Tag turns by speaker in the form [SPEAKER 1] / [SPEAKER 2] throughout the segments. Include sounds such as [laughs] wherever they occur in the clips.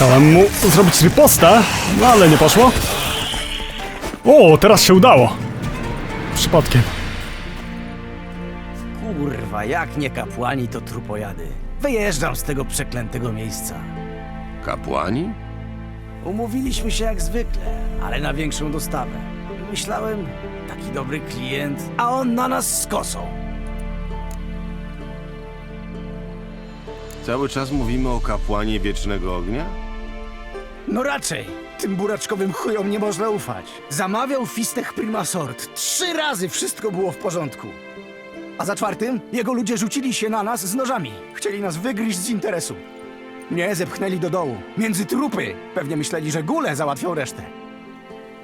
[SPEAKER 1] Chciałem mu zrobić riposta, no ale nie poszło. O, teraz się udało. Przypadkiem.
[SPEAKER 2] Kurwa, jak nie kapłani, to trupojady. Wyjeżdżam z tego przeklętego miejsca.
[SPEAKER 3] Kapłani?
[SPEAKER 2] Umówiliśmy się jak zwykle, ale na większą dostawę. Myślałem, taki dobry klient, a on na nas z kosą.
[SPEAKER 3] Cały czas mówimy o kapłanie wiecznego ognia?
[SPEAKER 2] No raczej, tym buraczkowym chujom nie można ufać. Zamawiał fistech Primasort. Trzy razy wszystko było w porządku. A za czwartym, jego ludzie rzucili się na nas z nożami. Chcieli nas wygryźć z interesu. Mnie zepchnęli do dołu, między trupy. Pewnie myśleli, że gule załatwią resztę.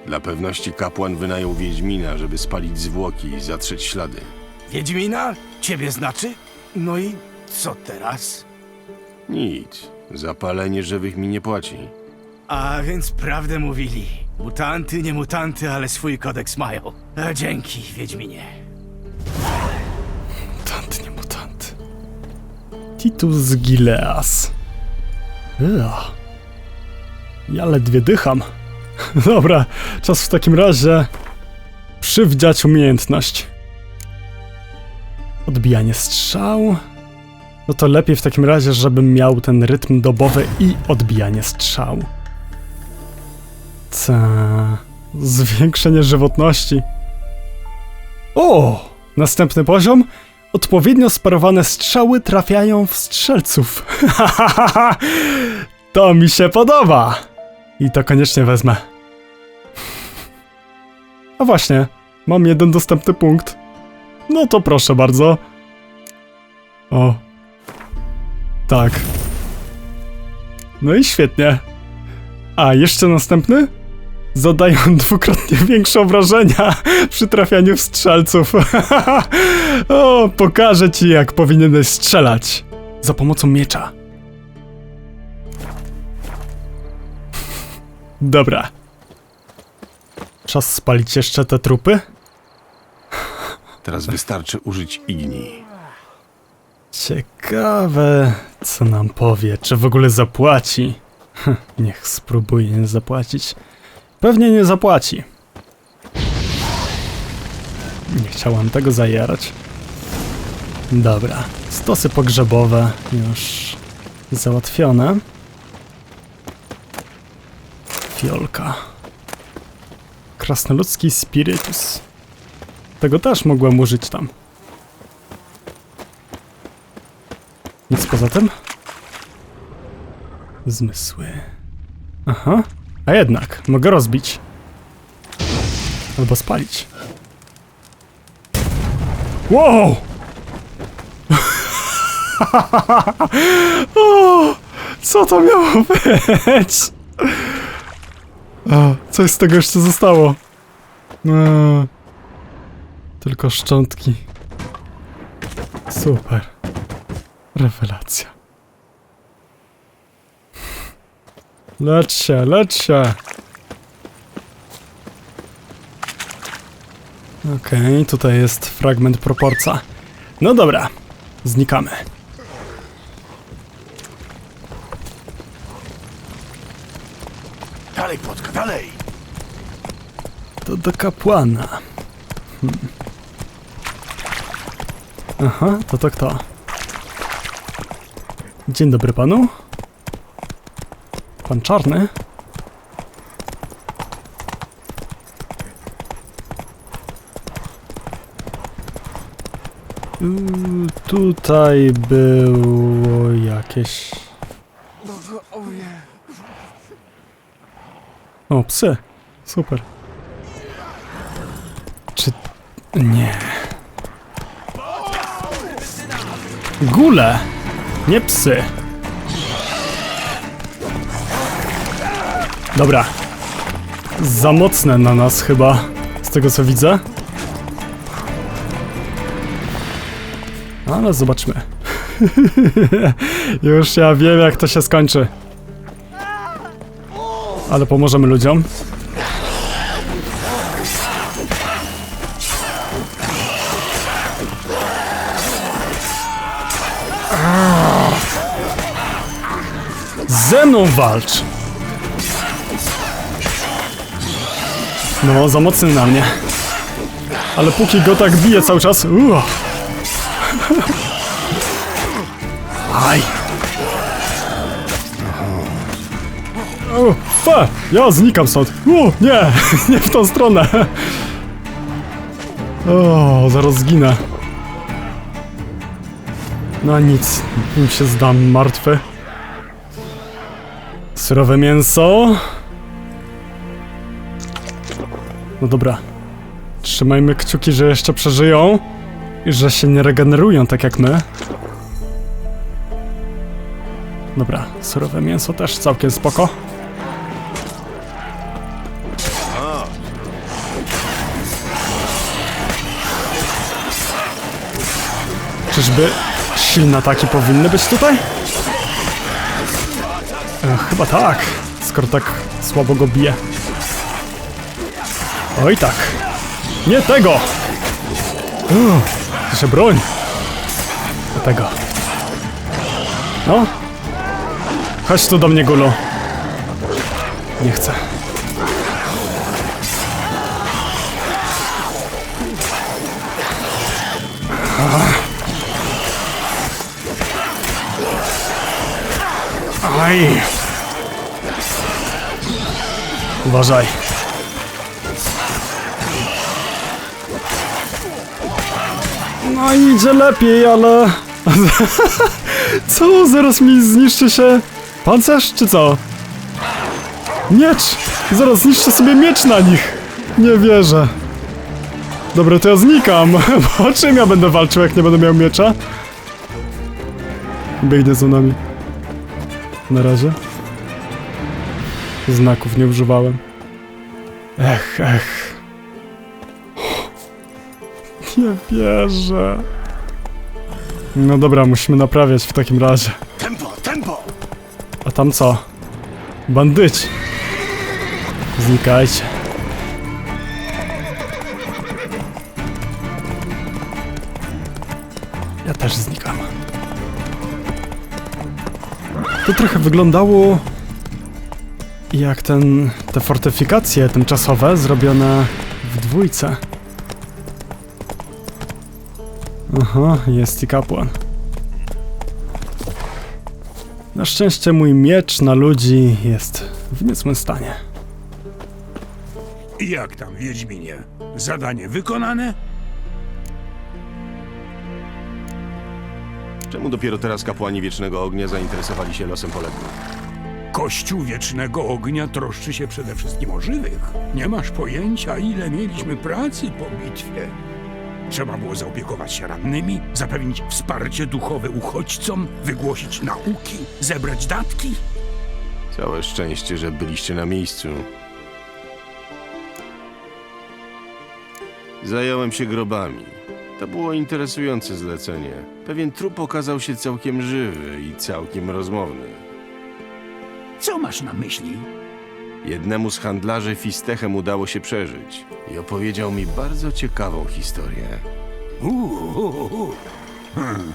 [SPEAKER 3] Dla pewności kapłan wynajął Wiedźmina, żeby spalić zwłoki i zatrzeć ślady.
[SPEAKER 2] Wiedźmina? Ciebie znaczy? No i co teraz?
[SPEAKER 3] Nic. Zapalenie żywych mi nie płaci.
[SPEAKER 2] A więc prawdę mówili. Mutanty, nie mutanty, ale swój kodeks mają. E, dzięki, Wiedźminie.
[SPEAKER 1] Mutant, nie mutant. Titus Gileas. Ua. Ja ledwie dycham. [laughs] Dobra, czas w takim razie przywdziać umiejętność. Odbijanie strzał. No to lepiej w takim razie, żebym miał ten rytm dobowy i odbijanie strzał. Ta. Zwiększenie żywotności. O! Następny poziom. Odpowiednio sparowane strzały trafiają w strzelców. [laughs] to mi się podoba. I to koniecznie wezmę. A właśnie, mam jeden dostępny punkt. No to proszę bardzo. O. Tak. No i świetnie. A, jeszcze następny? Zadają [laughs] dwukrotnie większe obrażenia przy trafianiu w strzelców. [laughs] o, pokażę ci, jak powinieneś strzelać. Za pomocą miecza. [laughs] Dobra. Czas spalić jeszcze te trupy?
[SPEAKER 3] Teraz wystarczy użyć igni.
[SPEAKER 1] Ciekawe, co nam powie, czy w ogóle zapłaci. Niech spróbuje nie zapłacić. Pewnie nie zapłaci. Nie chciałam tego zajarać. Dobra, stosy pogrzebowe już załatwione. Fiolka. Krasnoludzki spirytus. Tego też mogłem użyć tam. Nic poza tym? Zmysły. Aha. A jednak, mogę rozbić. Albo spalić. Wow! [laughs] o, co to miało być? A, coś z tego jeszcze zostało. Tylko szczątki. Super. Rewelacja. Lecz się, lecz się. Okej, tutaj jest fragment proporca. No dobra, znikamy.
[SPEAKER 3] Dalej, Płotka, dalej!
[SPEAKER 1] To do kapłana. Hmm. Aha, to to kto? Dzień dobry panu. Pan czarny? Tutaj było jakieś... O, psy. Super. Czy... Nie. Gule! Nie psy. Dobra. Za mocne na nas chyba, z tego co widzę. Ale zobaczmy. [laughs] Już ja wiem jak to się skończy. Ale pomożemy ludziom. Ze mną walcz! No, za mocny na mnie. Ale póki go tak bije cały czas... Uuu. Aj! Fe! Ja znikam stąd! U, nie! [laughs] Nie w tą stronę! O, zaraz zginę. No nic, im się zdam martwy. Surowe mięso. No dobra. Trzymajmy kciuki, że jeszcze przeżyją i że się nie regenerują tak jak my. Dobra, surowe mięso też całkiem spoko. Czyżby silne ataki powinny być tutaj? E, chyba tak, skoro tak słabo go bije. Oj tak. Nie tego! Uuu, się broń. Do tego. No. Chodź tu do mnie, Gulu. Nie chcę. Aj! Uważaj. No idzie lepiej, ale... [laughs] co? Zaraz mi zniszczy się pancerz, czy co? Miecz! Zaraz zniszczę sobie miecz na nich! Nie wierzę. Dobra, to ja znikam, [laughs] bo czym ja będę walczył, jak nie będę miał miecza? Biegnie za nami. Na razie. Znaków nie używałem. Ech, ech. Nie wierzę. No dobra, musimy naprawiać w takim razie.
[SPEAKER 3] Tempo, tempo!
[SPEAKER 1] A tam co? Bandyci. Znikajcie. Ja też znikam. To trochę wyglądało jak ten, te fortyfikacje tymczasowe zrobione w dwójce. Aha, jest i kapłan. Na szczęście mój miecz na ludzi jest w niezłym stanie.
[SPEAKER 4] Jak tam, Wiedźminie? Zadanie wykonane?
[SPEAKER 3] Czemu dopiero teraz kapłani Wiecznego Ognia zainteresowali się losem poległych?
[SPEAKER 4] Kościół Wiecznego Ognia troszczy się przede wszystkim o żywych. Nie masz pojęcia, ile mieliśmy pracy po bitwie. Trzeba było zaopiekować się rannymi, zapewnić wsparcie duchowe uchodźcom, wygłosić nauki, zebrać datki.
[SPEAKER 3] Całe szczęście, że byliście na miejscu. Zająłem się grobami. To było interesujące zlecenie. Pewien trup okazał się całkiem żywy i całkiem rozmowny.
[SPEAKER 4] Co masz na myśli?
[SPEAKER 3] Jednemu z handlarzy Fistechem udało się przeżyć i opowiedział mi bardzo ciekawą historię.
[SPEAKER 4] Uuu, hmm.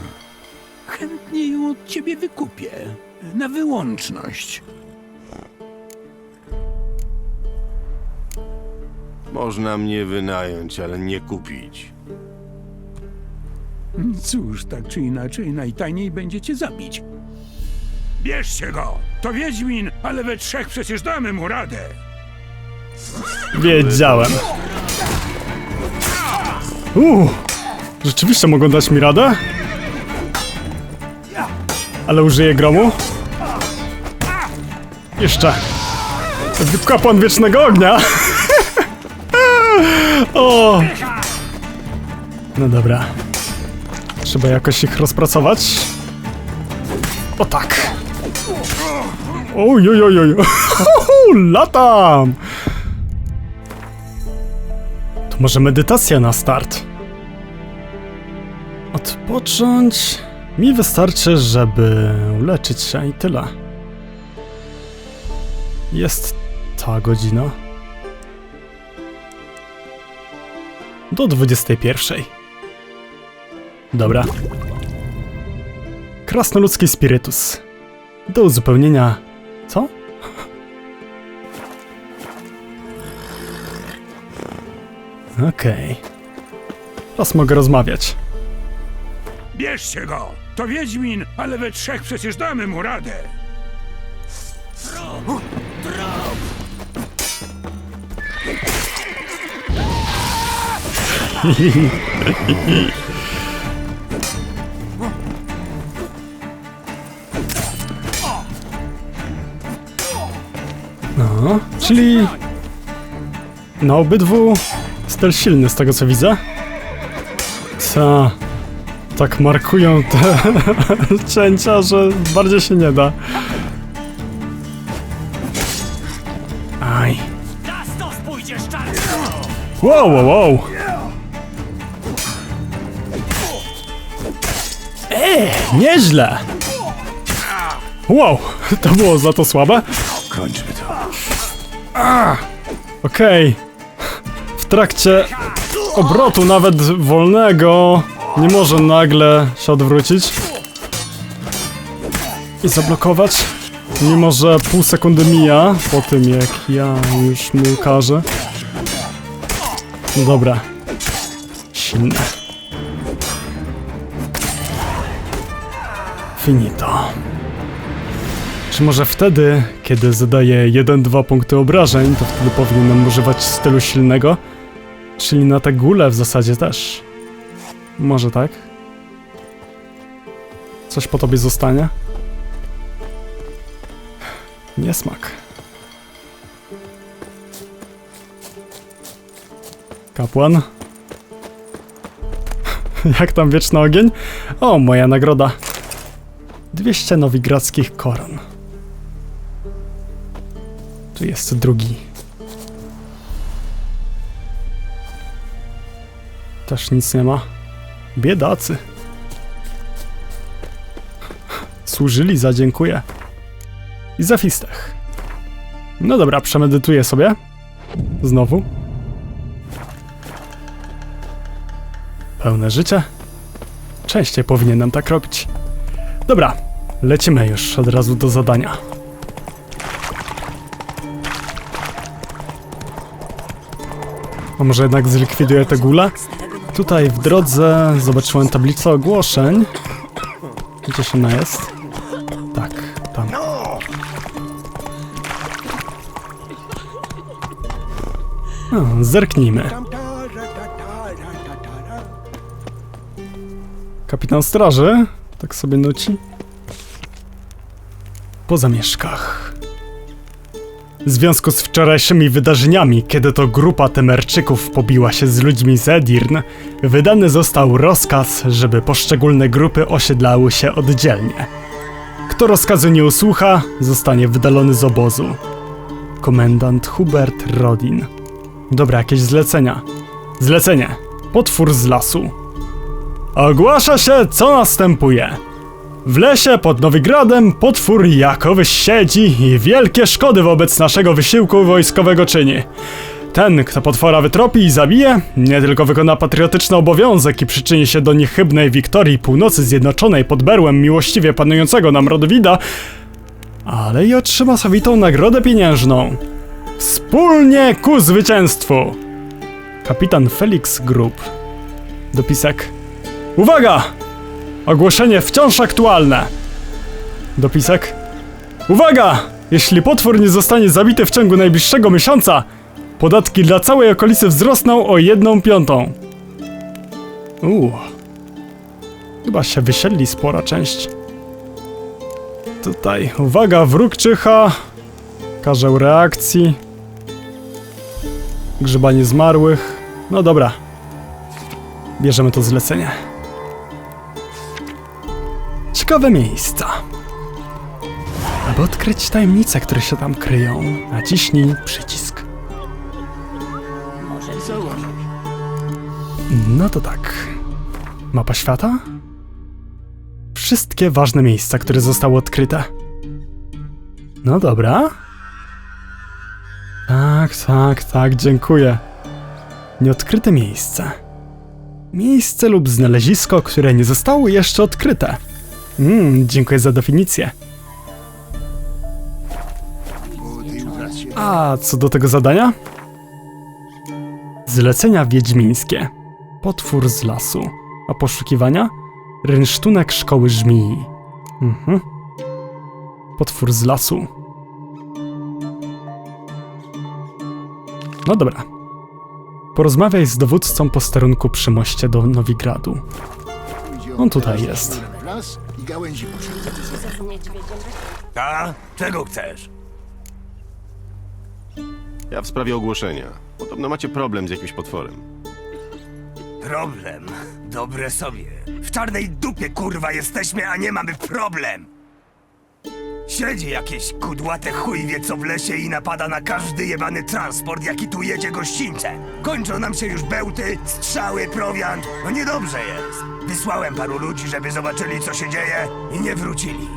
[SPEAKER 4] Chętnie ją od ciebie wykupię. Na wyłączność.
[SPEAKER 3] Można mnie wynająć, ale nie kupić.
[SPEAKER 4] Cóż, tak czy inaczej, najtajniej będziecie zabić. Bierzcie go! To Wiedźmin, ale we trzech przecież damy mu radę!
[SPEAKER 1] Wiedziałem. Uuu, rzeczywiście mogą dać mi radę? Ale użyję gromu? Jeszcze. Kapłan Wiecznego Ognia! [laughs] o! No dobra. Trzeba jakoś ich rozpracować. O tak. Oj, oj, oj, oj. [laughs] Latam! To może medytacja na start. Odpocząć. Mi wystarczy, żeby uleczyć się i tyle. Jest ta godzina. Do 21. Dobra. Krasnoludzki spirytus. Do uzupełnienia. Co? Okej. Teraz mogę rozmawiać.
[SPEAKER 4] Bierzcie go! To Wiedźmin, ale we trzech przecież damy mu radę. [laughs]
[SPEAKER 1] Czyli na obydwu styl silny z tego co widzę. Co? Tak markują te [laughs] cięcia, że bardziej się nie da. Aj. Wow, wow, wow. Eee, nieźle. Wow, [laughs] to było za to słabe.
[SPEAKER 3] Kończmy to.
[SPEAKER 1] Okej. W trakcie obrotu nawet wolnego nie może nagle się odwrócić i zablokować. Mimo, że pół sekundy mija po tym, jak ja już mu każę. No dobra. Silne. Finito. Czy może wtedy, kiedy zadaje 1-2 punkty obrażeń, to wtedy powinienem używać stylu silnego? Czyli na te gule w zasadzie też. Może tak? Coś po tobie zostanie? Niesmak. Kapłan? [laughs] Jak tam wieczny ogień? O, moja nagroda. 200 nowigradzkich koron. Jest drugi. Też nic nie ma. Biedacy. Służyli za dziękuję. I za fistech. No dobra, przemedytuję sobie. Znowu. Pełne życie. Częściej powinienem tak robić. Dobra, lecimy już od razu do zadania. A może jednak zlikwiduję tę gulę? Tutaj w drodze zobaczyłem tablicę ogłoszeń. Gdzieś ona jest? Tak, tam. No, zerknijmy. Kapitan straży? Tak sobie nuci. Po zamieszkach. W związku z wczorajszymi wydarzeniami, kiedy to grupa Temerczyków pobiła się z ludźmi z Edirn, wydany został rozkaz, żeby poszczególne grupy osiedlały się oddzielnie. Kto rozkazu nie usłucha, zostanie wydalony z obozu. Komendant Hubert Rodin. Dobra, jakieś zlecenia. Zlecenie. Potwór z lasu. Ogłasza się, co następuje. W lesie pod Nowigradem potwór jakowy siedzi i wielkie szkody wobec naszego wysiłku wojskowego czyni. Ten, kto potwora wytropi i zabije, nie tylko wykona patriotyczny obowiązek i przyczyni się do niechybnej wiktorii północy zjednoczonej pod berłem miłościwie panującego nam Rodowida, ale i otrzyma sowitą nagrodę pieniężną. Wspólnie ku zwycięstwu! Kapitan Felix Group. Dopisek. Uwaga! Ogłoszenie wciąż aktualne. Dopisek. Uwaga! Jeśli potwór nie zostanie zabity w ciągu najbliższego miesiąca, podatki dla całej okolicy wzrosną o jedną piątą. Uuu. Chyba się wysiedli spora część. Tutaj, uwaga, wróg czyha. Karzeł reakcji. Grzebanie zmarłych. No dobra. Bierzemy to zlecenie. Ciekawe miejsca. Aby odkryć tajemnice, które się tam kryją, naciśnij przycisk. No to tak. Mapa świata? Wszystkie ważne miejsca, które zostały odkryte. No dobra. Tak, tak, tak, dziękuję. Nieodkryte miejsce. Miejsce lub znalezisko, które nie zostało jeszcze odkryte. Mm, dziękuję za definicję. A co do tego zadania? Zlecenia wiedźmińskie. Potwór z lasu. A poszukiwania? Rynsztunek szkoły żmii. Mhm. Potwór z lasu. No dobra. Porozmawiaj z dowódcą posterunku przy moście do Nowigradu. On tutaj jest.
[SPEAKER 5] Gałęzi poszedł.
[SPEAKER 6] z niedźwiedziem.
[SPEAKER 7] A? Czego chcesz?
[SPEAKER 3] Ja w sprawie ogłoszenia. Podobno macie problem z jakimś potworem.
[SPEAKER 7] Problem. Dobre sobie. W czarnej dupie kurwa jesteśmy, a nie mamy problem. Siedzi jakieś kudłate chuj co w lesie i napada na każdy jebany transport, jaki tu jedzie gościńce. Kończą nam się już bełty, strzały, prowiant. No niedobrze jest. Wysłałem paru ludzi, żeby zobaczyli co się dzieje i nie wrócili.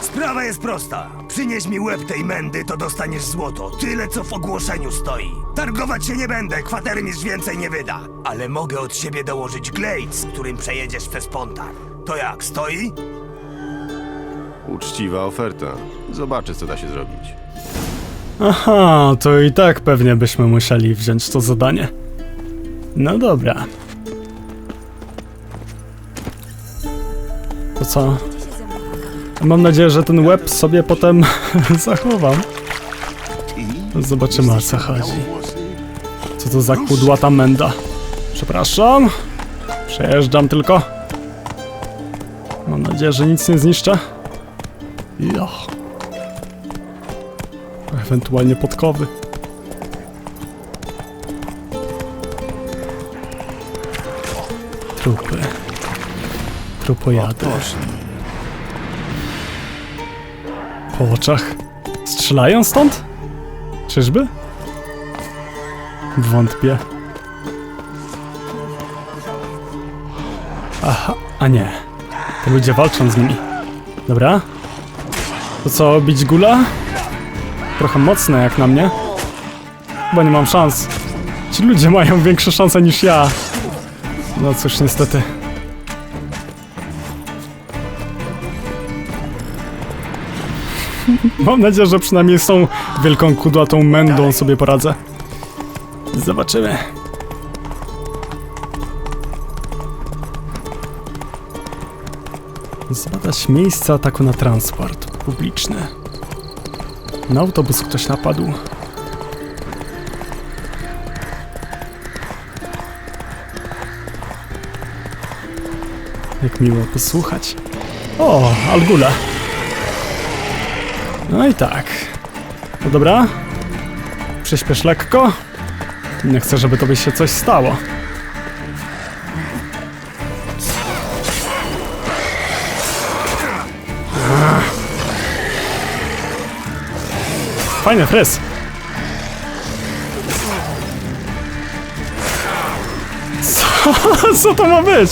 [SPEAKER 7] Sprawa jest prosta. Przynieś mi łeb tej mędy, to dostaniesz złoto. Tyle, co w ogłoszeniu stoi. Targować się nie będę, kwatery mi więcej nie wyda. Ale mogę od siebie dołożyć glejt, z którym przejedziesz przez Pontar. To jak, stoi?
[SPEAKER 3] Uczciwa oferta. Zobaczę, co da się zrobić.
[SPEAKER 1] Aha, to i tak pewnie byśmy musieli wziąć to zadanie. No dobra. To co? Mam nadzieję, że ten łeb sobie potem [laughs] zachowam. Zobaczymy o co chodzi. Co to za kudłata menda? Przepraszam. Przejeżdżam tylko. Mam nadzieję, że nic nie zniszczę. Jo. Ewentualnie podkowy. Trupy. Trupojady. Po oczach. Strzelają stąd? Czyżby? Wątpię. Aha, a nie. Te ludzie walczą z nimi. Dobra. To co, bić gula? Trochę mocne jak na mnie. Chyba nie mam szans. Ci ludzie mają większe szanse niż ja. No cóż, niestety. Mam nadzieję, że przynajmniej tą wielką kudłatą mędą sobie poradzę. Zobaczymy. Zbadać miejsce ataku na transport publiczny. Na autobus ktoś napadł. Jak miło posłuchać. O, Algula. No i tak. No dobra. Przyspiesz lekko. Nie chcę, żeby tobie się coś stało. Fajny fryz. Co? [laughs] Co to ma być?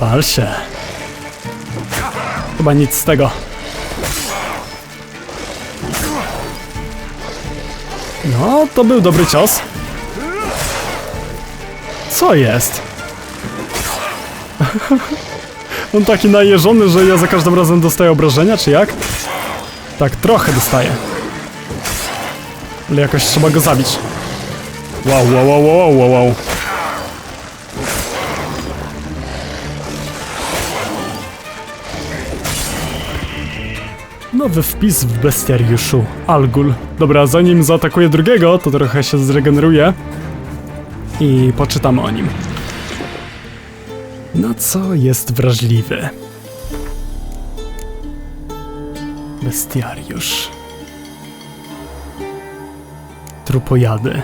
[SPEAKER 1] Pal się. Chyba nic z tego. No, to był dobry cios. Co jest? [laughs] On taki najeżony, że ja za każdym razem dostaję obrażenia, czy jak? Tak, trochę dostaję. Ale jakoś trzeba go zabić. Wow, wow, wow, wow, wow, wow. Nowy wpis w bestiariuszu. Algul. Dobra, zanim zaatakuję drugiego, to trochę się zregeneruje. I poczytam o nim. Na co jest wrażliwy? Bestiariusz. Trupojady.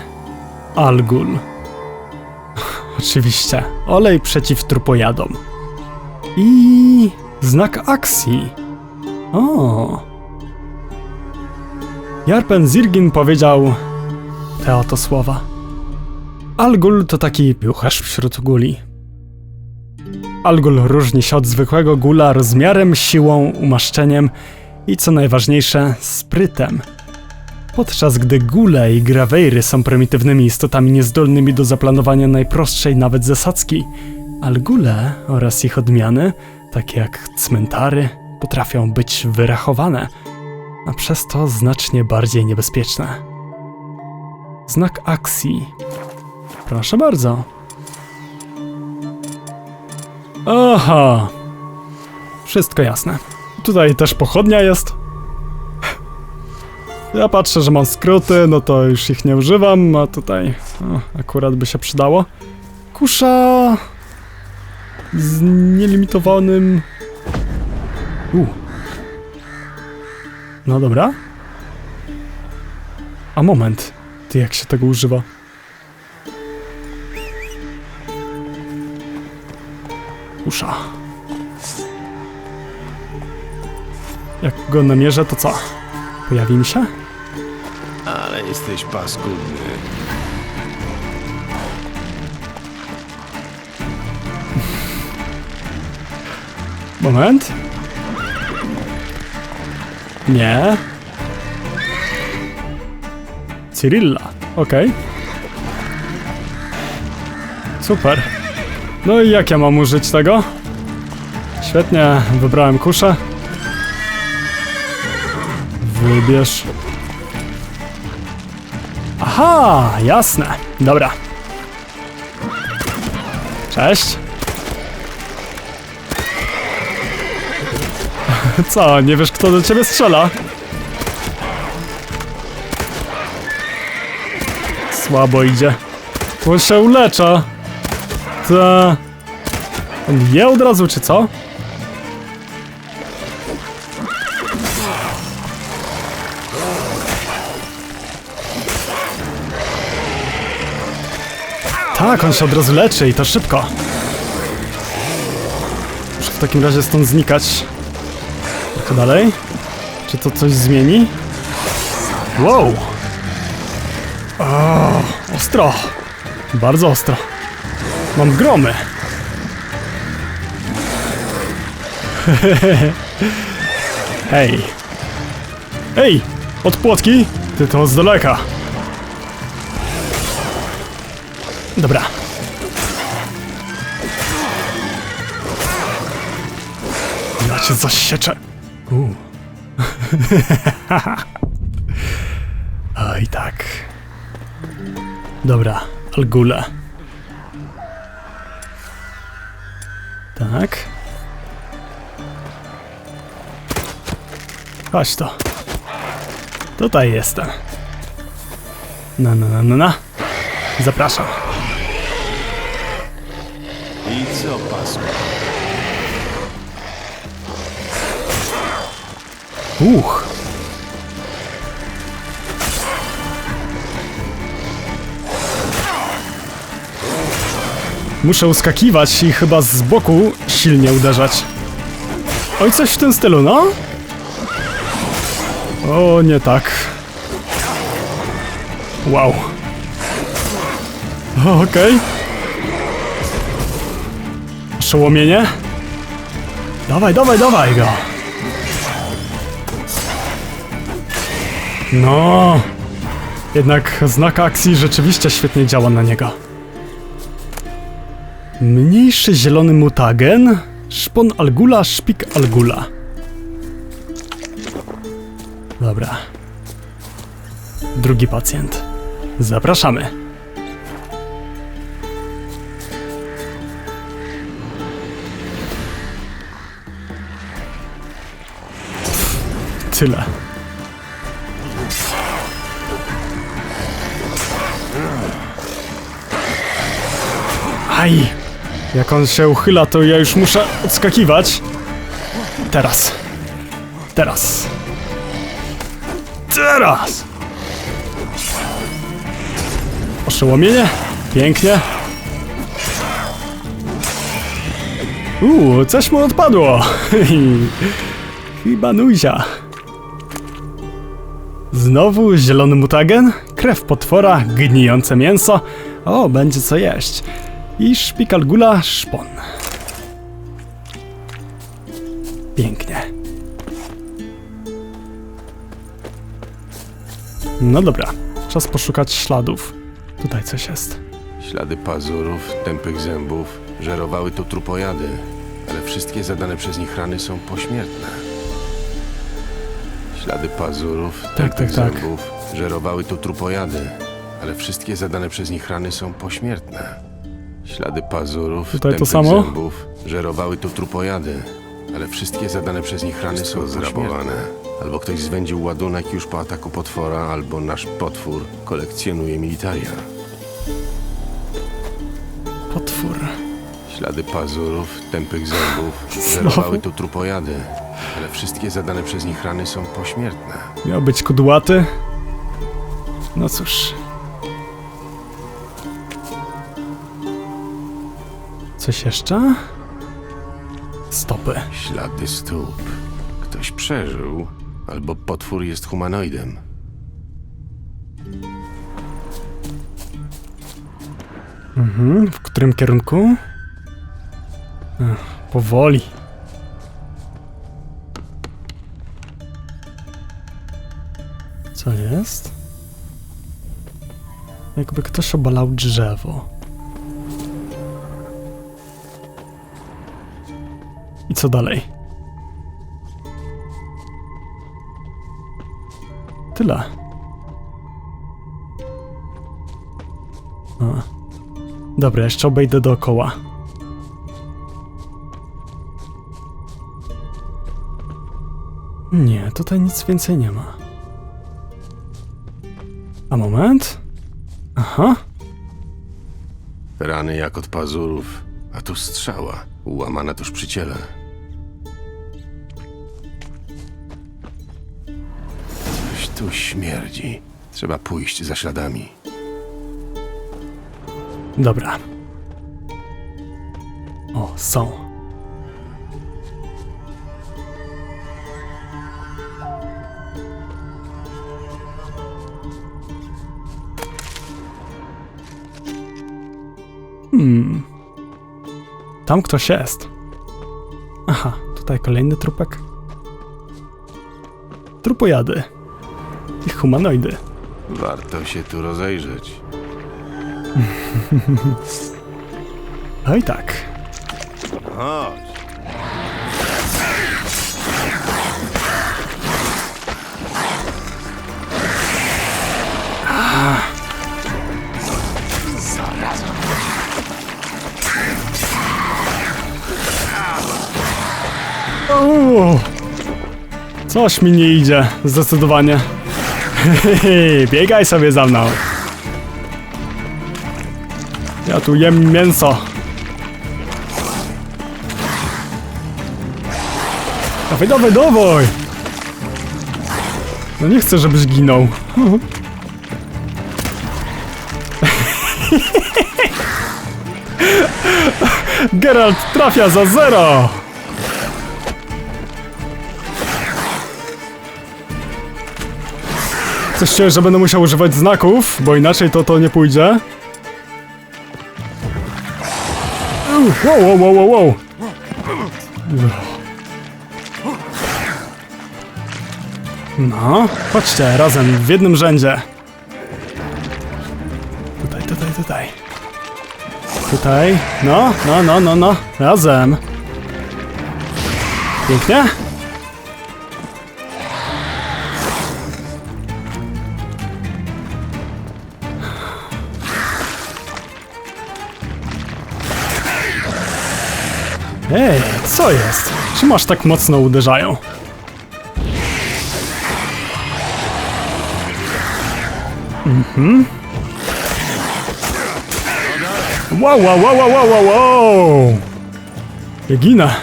[SPEAKER 1] Algul. [laughs] Oczywiście. Olej przeciw trupojadom. I znak akcji. O. Jarpen Zirgin powiedział te oto słowa. Algul to taki piłkarz wśród guli. Algul różni się od zwykłego gula rozmiarem, siłą, umaszczeniem i co najważniejsze, sprytem. Podczas gdy gule i grawejry są prymitywnymi istotami niezdolnymi do zaplanowania najprostszej nawet zasadzki, algule oraz ich odmiany takie jak cmentary, potrafią być wyrachowane, a przez to znacznie bardziej niebezpieczne. Znak akcji. Proszę bardzo. Aha. Wszystko jasne. Tutaj też pochodnia jest. Ja patrzę, że mam skróty, no to już ich nie używam, a tutaj o, akurat by się przydało. Kusza z nielimitowanym... U. No dobra. A moment, ty jak się tego używa? Kusza. Jak go namierzę, to co? Pojawi mi się?
[SPEAKER 3] Ale jesteś paskudny.
[SPEAKER 1] Moment. Nie. Cyrilla. Okej. Super. No i jak ja mam użyć tego? Świetnie, wybrałem kuszę. Wybierz. Aha, jasne. Dobra. Cześć. [laughs] Co, nie wiesz kto do ciebie strzela? Słabo idzie. On się ulecza. Ta. On je od razu, czy co? Tak, on się od razu leczy i to szybko. Muszę w takim razie stąd znikać. Trochę dalej. Czy to coś zmieni? Wow! O, ostro. Bardzo ostro. Mam gromy. [laughs] Hej. Ej! Od płotki? Ty to z daleka. Dobra. Ja cię zasieczę. U. [laughs] Oj, tak. Dobra, Algule. Tak. Chodź to. Tutaj jestem. Na, na, na, na, na. Zapraszam.
[SPEAKER 3] I co, paskudny?
[SPEAKER 1] Uch. Muszę uskakiwać i chyba z boku silnie uderzać. Oj, coś w tym stylu, no? O, nie tak. Wow. Okej. Oszołomienie? Dawaj, dawaj, dawaj go. No. Jednak znak akcji rzeczywiście świetnie działa na niego. Mniejszy zielony mutagen, szpon algula, szpik algula. Dobra. Drugi pacjent. Zapraszamy. Tyle. Aj! Jak on się uchyla, to ja już muszę odskakiwać. Teraz. Teraz. Teraz! Oszołomienie? Pięknie. Uuu, coś mu odpadło. [laughs] Chyba nuzia. Znowu zielony mutagen, krew potwora, gnijące mięso. O, będzie co jeść. I szpikal gula, szpon. Pięknie. No dobra, czas poszukać śladów. Tutaj coś jest.
[SPEAKER 3] Ślady pazurów, tępych zębów żerowały tu trupojady. ale wszystkie zadane przez nich rany są pośmiertne. Ślady pazurów, tępych
[SPEAKER 1] tak, tak.
[SPEAKER 3] zębów, żerowały tu trupojady, ale wszystkie zadane przez nich rany są pośmiertne. Ślady pazurów,
[SPEAKER 1] Tutaj to
[SPEAKER 3] tępych
[SPEAKER 1] samo?
[SPEAKER 3] zębów, żerowały tu trupojady, ale wszystkie zadane przez nich rany są zrabowane. Albo ktoś zwędził ładunek już po ataku potwora, albo nasz potwór kolekcjonuje militaria.
[SPEAKER 1] Potwór.
[SPEAKER 3] Ślady pazurów, tępych [laughs] zębów, żerowały tu trupojady, ale wszystkie zadane przez nich rany są pośmiertne.
[SPEAKER 1] Miał być kudłaty. No cóż. Coś jeszcze? Stopy.
[SPEAKER 3] Ślady stóp. Ktoś przeżył, albo potwór jest humanoidem.
[SPEAKER 1] Mhm, w którym kierunku? Powoli. Co jest? Jakby ktoś obalał drzewo. Co dalej? Tyle. A. Dobra, jeszcze obejdę dookoła. Nie, tutaj nic więcej nie ma. A moment? Aha,
[SPEAKER 3] Rany jak od pazurów, a tu strzała, ułamana tuż przy ciele. Tu śmierdzi. Trzeba pójść za śladami.
[SPEAKER 1] dobra. O, są. Hmm. Tam ktoś jest. Aha, tutaj kolejny trupek. Trupojady. Humanoidy.
[SPEAKER 3] Warto się tu rozejrzeć.
[SPEAKER 1] Oj tak.
[SPEAKER 3] Chodź.
[SPEAKER 1] Uuu, coś mi nie idzie, zdecydowanie. [laughs] Biegaj sobie za mną. Ja tu jem mięso. Dawaj, dawaj, dawaj! No nie chcę, żebyś ginął. [laughs] Geralt trafia za zero! Czuję, że będę musiał używać znaków, bo inaczej to to nie pójdzie. Wow, wow, wow, wow, wow. No, chodźcie razem w jednym rzędzie. Tutaj, tutaj, tutaj. Tutaj. No, no, no, no, no. Razem. Pięknie. Ej, co jest? Czemu aż tak mocno uderzają? Mhm. Wow, wow, wow, wow, wow, wow, wow! Ja ginę.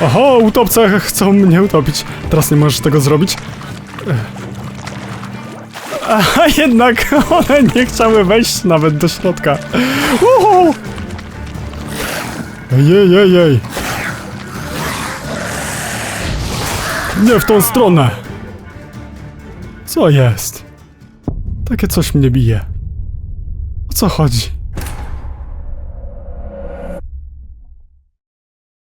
[SPEAKER 1] Oho, utopce chcą mnie utopić. Teraz nie możesz tego zrobić. A jednak one nie chciały wejść nawet do środka. Uhu! Ej, ej, ej. Nie w tą stronę. Co jest? Takie coś mnie bije. O co chodzi?